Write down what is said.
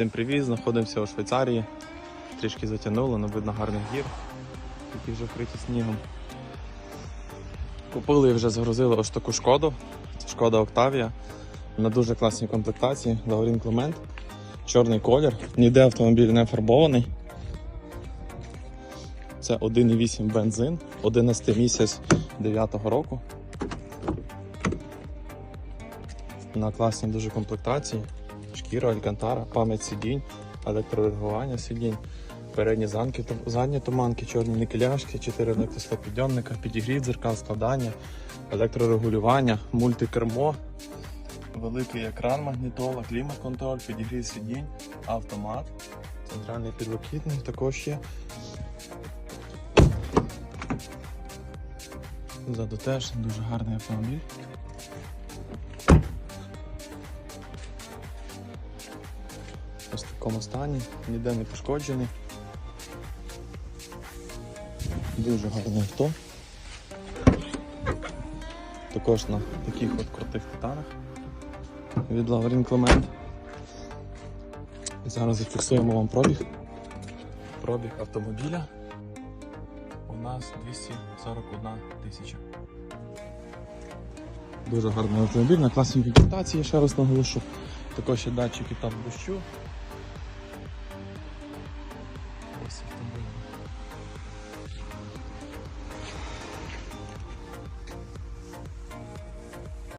Всім привіт, знаходимося у Швейцарії. Трішки затягнуло, але видно гарних гір, які вже вкриті снігом. Купили і вже загрузили ось таку шкоду. Шкода Октавія. На дуже класній комплектації. Даурін Клемент. Чорний колір. Ніде автомобіль не фарбований. Це 1,8 бензин, 11 місяць 9 року. На класній дуже комплектації. Шкіра, алькантара, пам'ять сидінь, електрорегулювання сидінь, передні замки, задні туманки, чорні никеляшки, 4 електростопідйомника, підігрів дзеркал, складання, електрорегулювання, мультикермо, великий екран магнітола, клімат-контроль, підігрів сидінь, автомат, центральний підлокітник також є. Ззаду теж дуже гарний автомобіль. Ось в такому стані, ніде не пошкоджений. Дуже гарне авто. Також на таких от крутих титанах від Лаврін Клемент. Зараз зафіксуємо вам пробіг. Пробіг автомобіля у нас 241 тисяча. Дуже гарний автомобіль на класній комплектації, ще раз наголошу. Також є датчики там дощу.